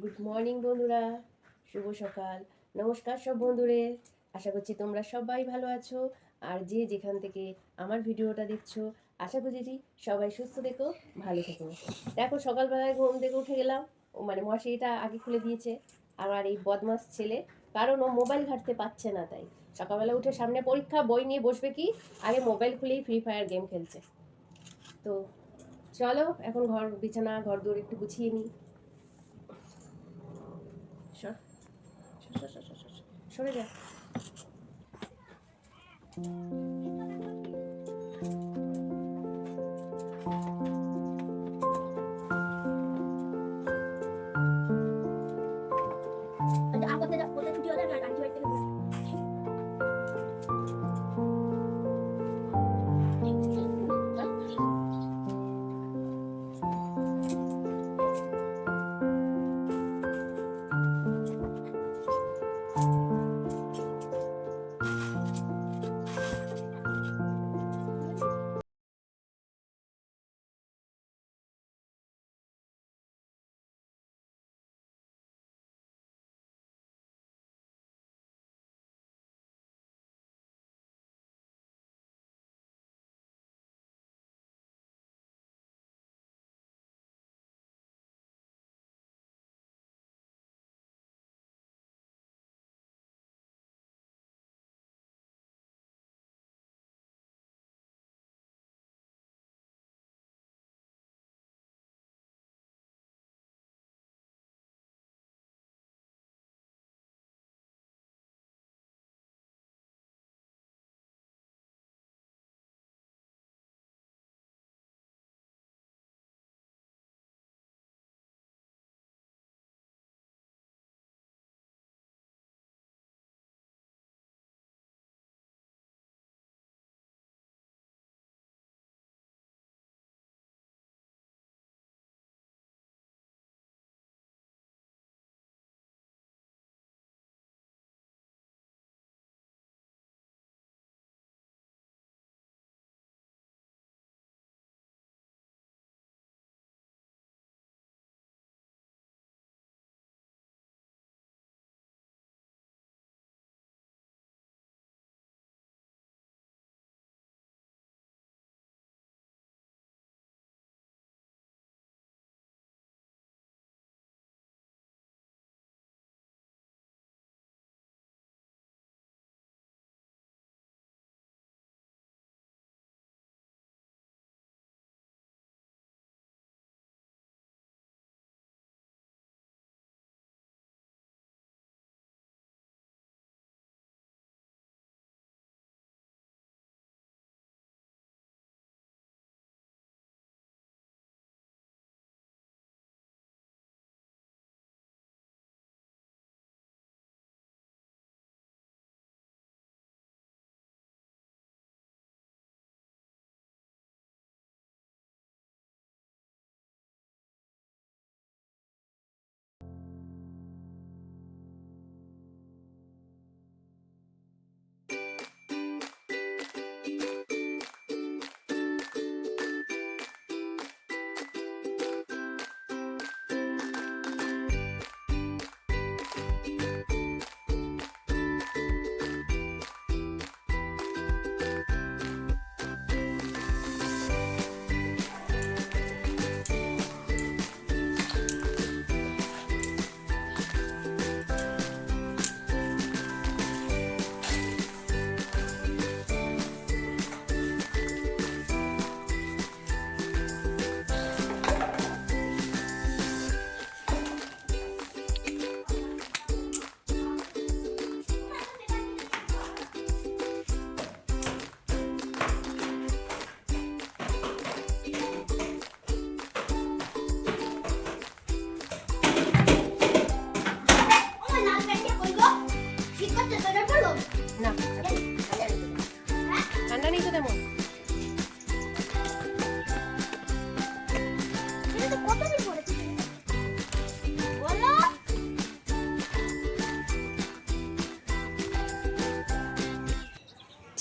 Good morning বন্ধুরা শুভ সকাল। নমস্কার সব বন্ধুরে। আশা করছি তোমরা সবাই ভালো আছো। আর যে যেখান থেকে আমার ভিডিওটা দেখছ, আশা করছি সবাই সুস্থ থেকো, ভালো থেকো। দেখো, সকালবেলায় ঘুম থেকে উঠে গেলাম। ও মানে মশারিটা আগে খুলে দিয়েছে। আমার এই বদমাস ছেলে, কারণ ও মোবাইল ঘাঁটতে পারছে না তাই। সকালবেলা উঠে সামনে পরীক্ষা, বই নিয়ে বসবে কি? আগে মোবাইল খুলেই ফ্রি ফায়ার গেম খেলছে। তো চলো, এখন ঘর বিছানা, ঘর দৌড় একটু গুছিয়ে নিই। Şöyle gel.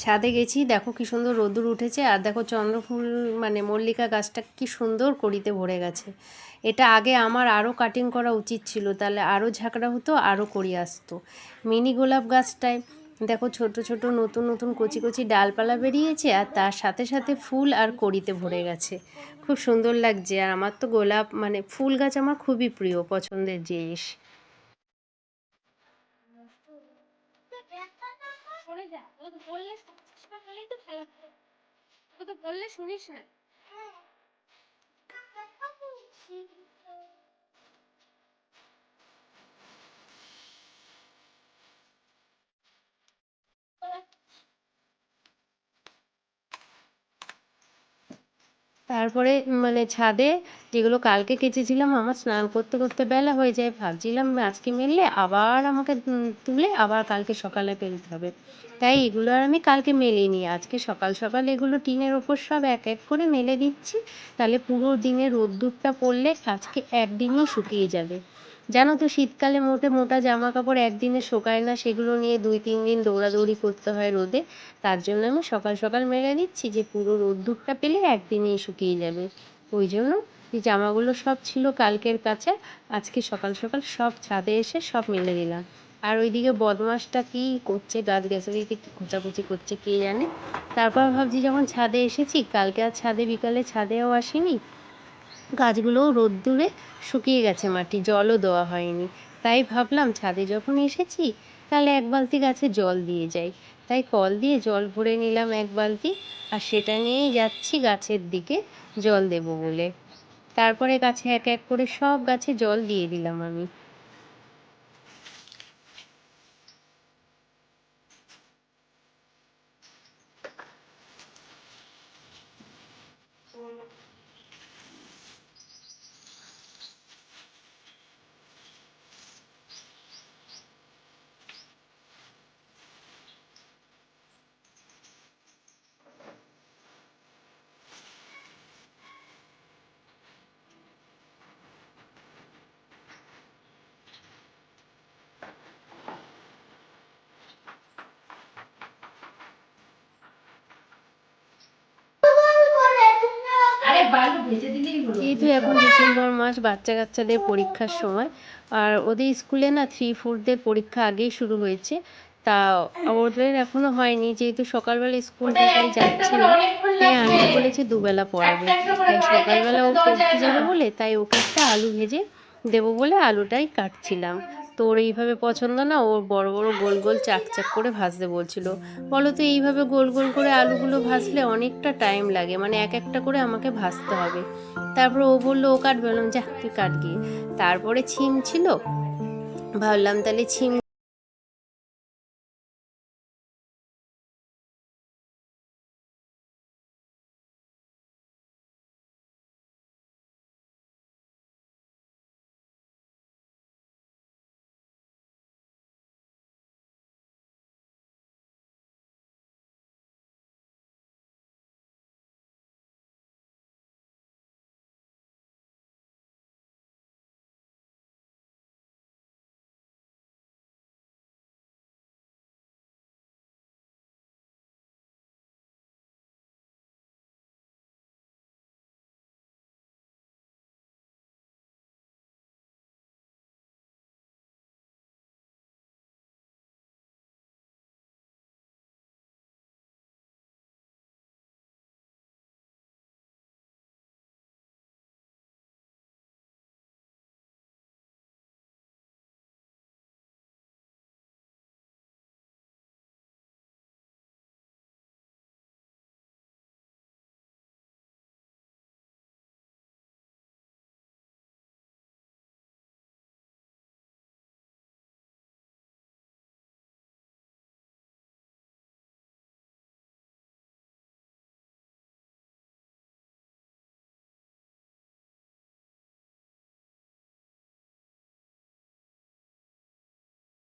ছাদে গেছি। দেখো কি সুন্দর রোদুর উঠেছে আর দেখো চন্দ্রফুল মানে মল্লিকা গাছটা কি সুন্দর করিতে ভরে গেছে। এটা আগে আমার আরও কাটিং করা উচিত ছিল, তাহলে আরও ঝাঁকড়া হতো আরও করি আসতো। মিনি গোলাপ গাছটায় দেখো ছোট ছোট নতুন নতুন কচি কচি ডালপালা বেরিয়েছে আর তার সাথে সাথে ফুল আর কড়িতে ভরে গেছে। খুব সুন্দর লাগছে আর আমার তো গোলাপ মানে ফুল গাছ আমার খুবই প্রিয়, পছন্দের জিনিস। সরে যা সকালেই তো তো বললে শুনিস না। তারপরে মানে ছাদে যেগুলো কালকে কেচেছিলাম, আমার স্নান করতে করতে বেলা হয়ে যায়, ভাবছিলাম আজকে মেললে আবার আমাকে তুলে আবার কালকে সকালে ফেলতে হবে। তাই এগুলো আর আমি কালকে মেলিনি। আজকে সকাল সকাল এগুলো টিনের ওপর সব এক এক করে মেলে দিচ্ছি। তাহলে পুরো দিনে রোদ্দুরটা পড়লে আজকে একদিনেই শুকিয়ে যাবে। জানো তো শীতকালে মোটে মোটা জামা কাপড় একদিনে শোকায় না, সেগুলো নিয়ে দুই, তিন দিন দৌড়াদৌড়ি করতে হয় রোদে। তার জন্য আমি সকাল সকাল মেলে দিচ্ছি যে পুরো রোদ্দুরটা পেলে একদিনেই শুকিয়ে যাবে। ওই জন্য এই জামাগুলো সব ছিল কালকের কাছে, আজকে সকাল সকাল সব ছাদে এসে সব মেলে দিলাম। আর ওইদিকে বদমাসটা কি করছে, গাছ গাছালিতে কি খোঁচাখুচি করছে কে জানে? তারপর ভাবছি যখন ছাদে এসেছি, কালকে আর ছাদে বিকালে ছাদেও আসিনি গাছগুলোও রোদ্দুরে শুকিয়ে গেছে মাটি, জলও দেওয়া হয়নি। তাই ভাবলাম ছাদে যখন এসেছি, তাহলে এক বালতি গাছে জল দিয়ে যাই। তাই কল দিয়ে জল ভরে নিলাম এক বালতি আর সেটা নিয়েই যাচ্ছি গাছের দিকে জল দেবো বলে। তারপরে গাছে এক এক করে সব গাছে জল দিয়ে দিলাম আমি। এই তো এখন ডিসেম্বর মাস বাচ্চা কাচ্চাদের পরীক্ষার সময়। আর ওদের স্কুলে না থ্রি ফোরদের পরীক্ষা আগেই শুরু হয়েছে। তা ওদের এখনও হয়নি যেহেতু সকালবেলা স্কুল থেকে যাচ্ছে না তাই আমি বলেছি দুবেলা পড়াবে। তাই সকালবেলা ও পড়তে যাবে বলে তাই ওকে একটা আলু ভেজে দেবো বলে আলুটাই কাটছিলাম। তো ওর এইভাবে পছন্দ না? ওর বড় বড় গোল গোল চাক চাক করে ভাজতে বলছিল। বলো তো, এইভাবে গোল গোল করে আলুগুলো ভাজলে অনেকটা টাইম লাগে। মানে এক একটা করে আমাকে ভাজতে হবে। তারপরে ও বলল, ও কাটবে? বললাম, যা, তুই কাট গিয়ে তারপরে ছিম ছিল। ভাবলাম, তাহলে ছিম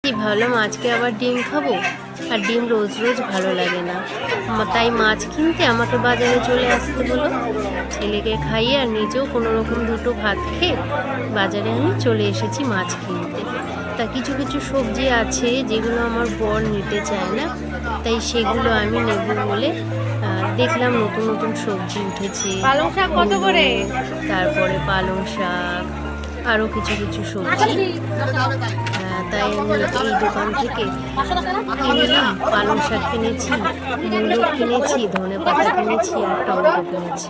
ভাবলাম আজকে আবার ডিম খাব? আর ডিম রোজ রোজ ভালো লাগে না। তাই মাছ কিনতে আমাকে বাজারে চলে আসতে হলো। ছেলেকে খাইয়ে আর নিজেও কোনো রকম দুটো ভাত খেয়ে বাজারে আমি চলে এসেছি মাছ কিনতে। তা কিছু কিছু সবজি আছে যেগুলো আমার বর নিতে চায় না। তাই সেগুলো আমি নেব বলে দেখলাম নতুন নতুন সবজি উঠেছে। পালং শাক কত করে? তারপরে পালং শাক আরও কিছু কিছু সবজি। তাই আমি এই দোকান থেকে কিনলাম পালং শাক কিনেছি, মূলো কিনেছি, ধনে পাতা কিনেছি আর টমেটো কিনেছি।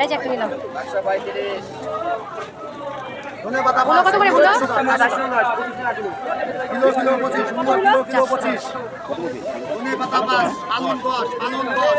এই যে একটা নিলাম। মূলো কত করে মূলো কিলো। কিলো পঁচিশ কিলো কিলো পঁচিশ। ধনে পাতা পাঁচ আলন দশ আলন দশ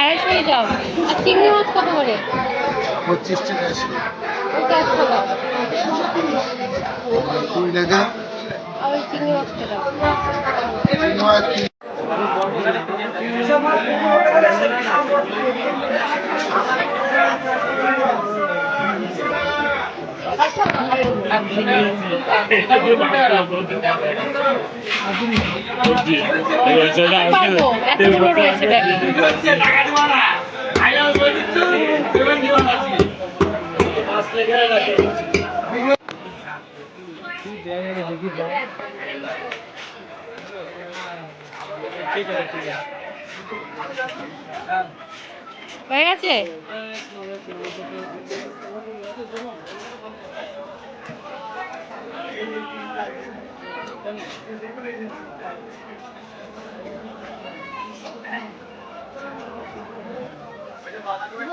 আড়াইশো নিতাম আর চিংড়ি মাছ কত করে? পঁচিশ টাকা দাও কুড়ি টাকা। আর ওই চিংড়ি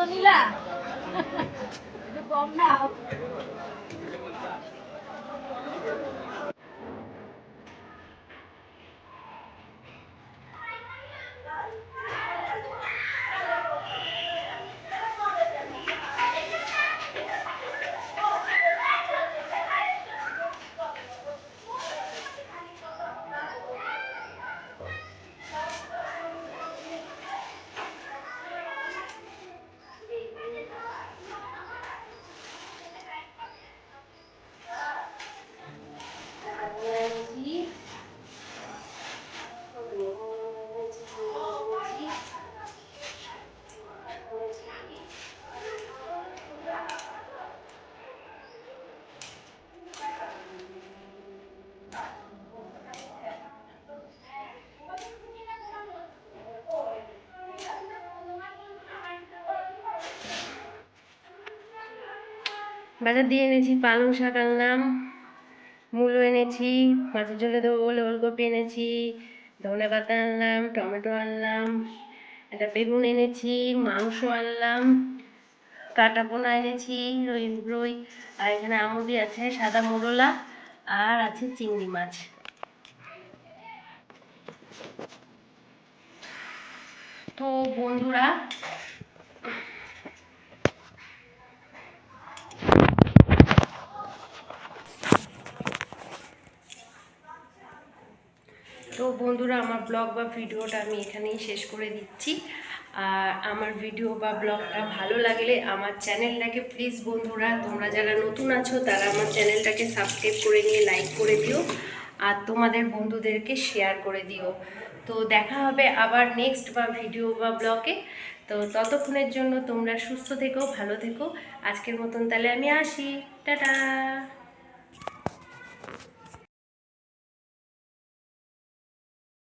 মাছটা দাও পারব এতগুলো রয়েছে ব্যাগে হয়ে গেছে বাজার দিয়ে এনেছি পালং শাক আনলাম, মূলো এনেছি, মাছের ঝোলে দেবো ওলকপি এনেছি, ধনে পাতা আনলাম, টমেটো আনলাম, একটা বেগুন এনেছি, মাংস আনলাম, কাটা পোনা এনেছি, রই, রুই, আর এখানে আমুদি আছে, সাদা মোরলা, আর আছে চিংড়ি মাছ। তো বন্ধুরা তো বন্ধুরা, আমার ব্লগ বা ভিডিওটা আমি এখানেই শেষ করে দিচ্ছি। আর আমার ভিডিও বা ব্লগটা ভালো লাগলে আমার চ্যানেলটাকে প্লিজ বন্ধুরা, তোমরা যারা নতুন আছো, তারা আমার চ্যানেলটাকে সাবস্ক্রাইব করে নিয়ে লাইক করে দিও। আর তোমাদের বন্ধুদেরকে শেয়ার করে দিও। তো দেখা হবে আবার নেক্সট বা ভিডিও বা ব্লগে তো ততক্ষণের জন্য তোমরা সুস্থ থেকো, ভালো থেকো। আজকের মতন তাহলে আমি আসি। টাটা!